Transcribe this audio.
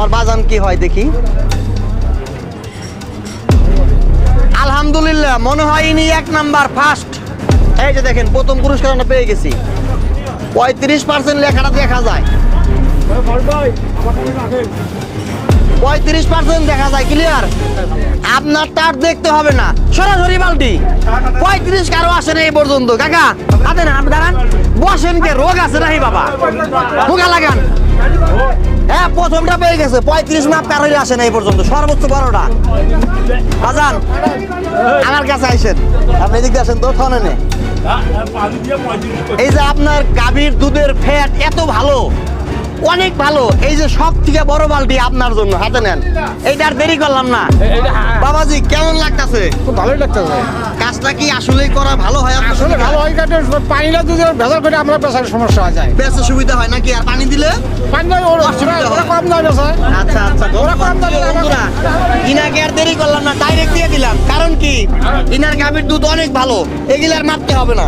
আমার বাজান কি হয় দেখি। আলহামদুলিল্লাহ, মনে হয় ইনি এক নাম্বার ফার্স্ট এই যে দেখেন, প্রথম পুরস্কার আমরা পেয়ে গেছি। পঁয়ত্রিশ পার্সেন্ট লেখাটা দেখা যায়। পঁয়ত্রিশ পার্সেন্ট দেখা যায় ক্লিয়ার আপনার তার দেখতে হবে না। সরাসরি বালতি। পঁয়ত্রিশ কারও আসে না এই পর্যন্ত। কাকা আপনি দাঁড়ান। বসেন কে, রোগ আছে নাহি বাবা? লাগান। হ্যাঁ প্রথমটা পেয়ে গেছে। পঁয়ত্রিশ মাপ কারও আসে না এই পর্যন্ত। সর্বোচ্চ বড়টা বাজান আমার কাছে আইসেন। আপনি এদিকে আসেন তো ঠনে এই যে আপনার গাভীর দুধের ফ্যাট এত ভালো অনেক ভালো এই যে সব থেকে বড় বালতি আপনার জন্য হাতে নেন। এইটা আর দেরি করলাম না। বাবাজি কেমন লাগতাছে? খুব ভালোই লাগতেছে। কাজটা কি আসলেই করা ভালো হয়? আসলে? ভালো হয় কাটে পানিটা যদি ভেজাল করে আমরা সমস্যা হয়ে যায়। সুবিধা হয় নাকি? আর পানি দিলে? পানি ওরা কম দাম আচ্ছা আচ্ছা ওরা কম দামে বন্ধুরা ইনাকে আর দেরি করলাম না ডাইরেক্ট দিয়ে দিলাম। কারণ কি? ইনার গাভীর দুধ অনেক ভালো এগুলো আর মারতে হবে না।